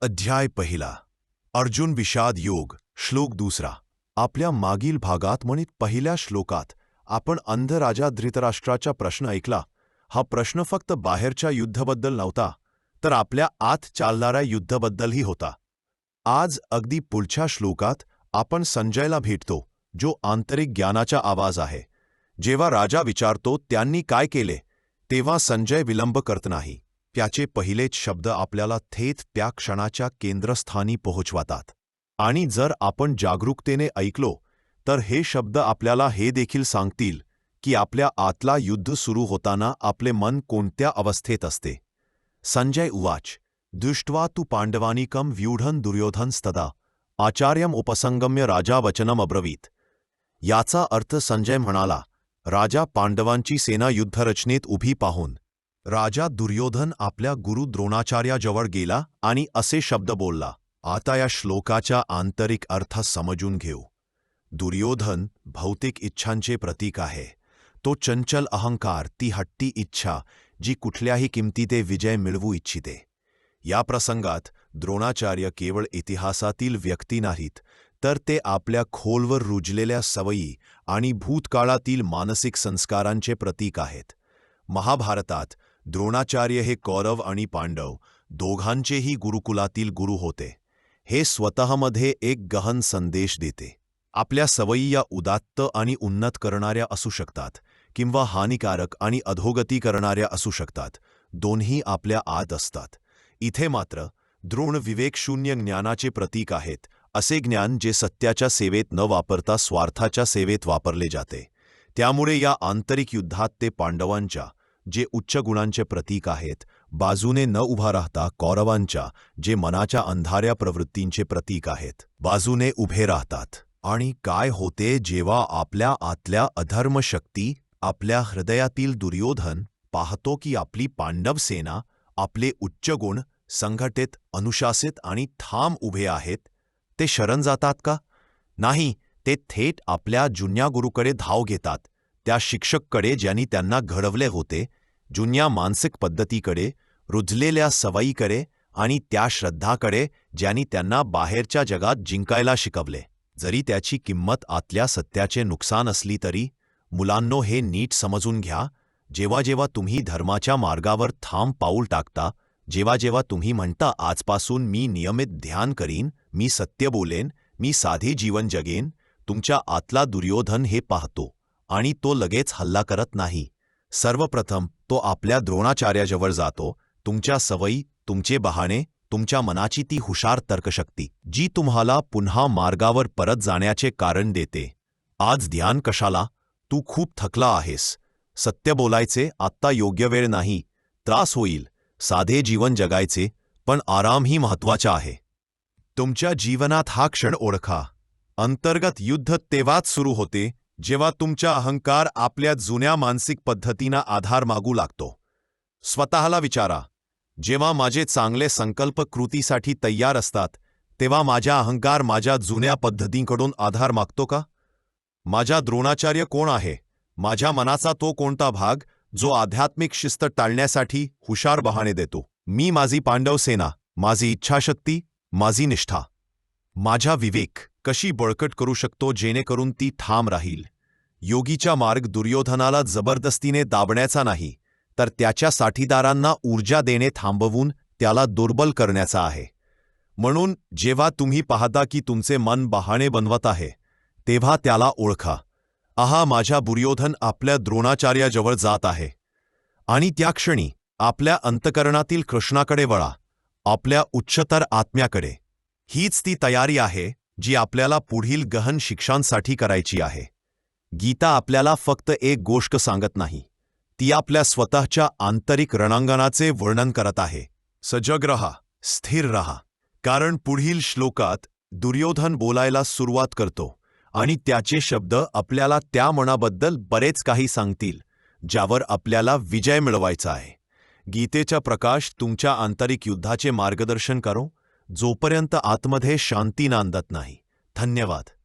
अध्याय पहिला. अर्जुन विषाद योग श्लोक दुसरा. आपल्या मागील भागात म्हणित पहिल्या श्लोकात आपण अंध राजा धृतराष्ट्राचा प्रश्न ऐकला. हा प्रश्न फक्त बाहेरच्या युद्धाबद्दल नव्हता तर आपल्या आत चालणाऱ्या युद्धाबद्दलही होता. आज अगदी पुढच्या श्लोकात आपण संजयला भेटतो जो आंतरिक ज्ञानाचा आवाज आहे. जेव्हा राजा विचारतो त्यांनी काय केले तेव्हा संजय विलंब करत नाही. त्याचे पहिलेच शब्द आपल्याला थेट त्या क्षणाच्या केंद्रस्थानी पोहोचवतात. आणि जर आपण जागरूकतेने ऐकलो तर हे शब्द आपल्याला हे देखील सांगतील की आपल्या आतला युद्ध सुरू होताना आपले मन कोणत्या अवस्थेत असते. संजय उवाच दृष्ट्वा तू पांडवानिकम व्यूढन दुर्योधन स्तदा आचार्यम उपसंगम्य राजा वचनम अब्रवीत. याचा अर्थ संजय म्हणाला राजा पांडवांची सेना युद्धरचनेत उभी पाहून राजा दुर्योधन आपल्या गुरु द्रोणाचार्याजवळ गेला आणि असे शब्द बोलला आता या श्लोकाचा आंतरिक अर्थ समजून घेऊ. दुर्योधन भौतिक इच्छांचे प्रतीक आहे. तो चंचल अहंकार ती हट्टी इच्छा जी कुठल्याही किमतीते विजय मिळवू इच्छिते. या प्रसंगात द्रोणाचार्य केवळ इतिहासातील व्यक्ती नाहीत तर ते आपल्या खोलवर रुजलेल्या सवयी आणि भूतकाळातील मानसिक संस्कारांचे प्रतीक आहेत. महाभारतात द्रोणाचार्य हे कौरव आणि पांडव दोघांचेही गुरुकुलातील गुरु होते. हे स्वतःमध्ये एक गहन संदेश देते. आपल्या सवयी या उदात्त आणि उन्नत करणाऱ्या असू शकतात किंवा हानिकारक आणि अधोगती करणाऱ्या असू शकतात. दोन्ही आपल्या आत असतात. इथे मात्र द्रोण विवेकशून्य ज्ञानाचे प्रतीक आहेत असे ज्ञान जे सत्याच्या सेवेत न वापरता स्वार्थाच्या सेवेत वापरले जाते. त्यामुळे या आंतरिक युद्धात ते पांडवांच्या जे उच्च गुणांचे प्रतीक आहेत बाजूने न उभा राहता कौरवांच्या जे मनाच्या अंधाऱ्या प्रवृत्तींचे प्रतीक आहेत बाजूने उभे राहतात. आणि काय होते जेव्हा आपल्या आतल्या अधर्म शक्ती आपल्या हृदयातील दुर्योधन पाहतो की आपली पांडव सेना आपले उच्च गुण संघटित अनुशासित आणि ठाम उभे आहेत ते शरण जातात का? नाही ते थेट आपल्या जुन्या गुरुकडे धाव घेतात. त्या शिक्षककडे ज्यांनी त्यांना घडवले होते जुन्या मानसिक पद्धतीकडे रुजलेल्या सवयीकडे आणि त्या श्रद्धाकडे ज्यांनी त्यांना बाहेरच्या जगात जिंकायला शिकवले. जरी त्याची किंमत आतल्या सत्याचे नुकसान असली तरी मुलांनो हे नीट समजून घ्या. जेव्हा जेव्हा तुम्ही धर्माच्या मार्गावर थांब पाऊल टाकता जेव्हा जेव्हा तुम्ही म्हणता आजपासून मी नियमित ध्यान करीन मी सत्य बोलेन मी साधे जीवन जगेन तुमच्या आतला दुर्योधन हे पाहतो आणि तो लगेच हल्ला करत नाही. सर्वप्रथम तो आपल्या द्रोणाचार्याजवळ जातो. तुमच्या सवयी तुमचे बहाणे तुमच्या मनाची ती हुशार तर्कशक्ती जी तुम्हाला पुन्हा मार्गावर परत जाण्याचे कारण देते. आज ध्यान कशाला? तू खूप थकला आहेस. सत्य बोलायचे आत्ता योग्य वेळ नाही. त्रास होईल. साधे जीवन जगायचे पण आरामही महत्त्वाचा आहे. तुमच्या जीवनात हा क्षण ओळखा. अंतर्गत युद्ध तेव्हाच सुरू होते जेव्हा तुमच्या अहंकार आपल्या जुन्या मानसिक पद्धतींना आधार मागू लागतो. स्वतःला विचारा. जेव्हा माझे चांगले संकल्प कृतीसाठी तयार असतात तेव्हा माझा अहंकार माझ्या जुन्या पद्धतींकडून आधार मागतो का? माझा द्रोणाचार्य कोण आहे? माझ्या मनाचा तो कोणता भाग जो आध्यात्मिक शिस्त टाळण्यासाठी हुशार बहाणे देतो? मी माझी पांडव सेना माझी इच्छाशक्ती माझी निष्ठा. माझा विवेक. कशी बळकट करू शकतो जेणेकरून ती ठाम राहील? योगीचा मार्ग दुर्योधनाला जबरदस्तीने दाबण्याचा नाही तर त्याच्या साठीदारांना ऊर्जा देणे थांबवून त्याला दुर्बल करण्याचा आहे. म्हणून जेव्हा तुम्ही पाहता की तुमचे मन बहाणे बनवत आहे तेव्हा त्याला ओळखा. आहा माझ्या बुर्योधन आपल्या द्रोणाचार्याजवळ जात आहे. आणि त्या क्षणी आपल्या अंतकरणातील कृष्णाकडे वळा आपल्या उच्चतर आत्म्याकडे. हीच ती तयारी आहे जी आपल्याला पुढील गहन शिक्षांसाठी करायची आहे. गीता आपल्याला फक्त एक गोष्ट सांगत नाही. ती आपल्या स्वतःच्या आंतरिक रणांगणाचे वर्णन करत आहे. सजग रहा स्थिर रहा. कारण पुढील श्लोकात दुर्योधन बोलायला सुरुवात करतो आणि त्याचे शब्द आपल्याला त्या मनाबद्दल बरेच काही सांगतील ज्यावर आपल्याला विजय मिळवायचा आहे. गीतेचा प्रकाश तुमच्या आंतरिक युद्धाचे मार्गदर्शन करो जोपर्यंत आतमध्ये शांती नांदत नाही. धन्यवाद.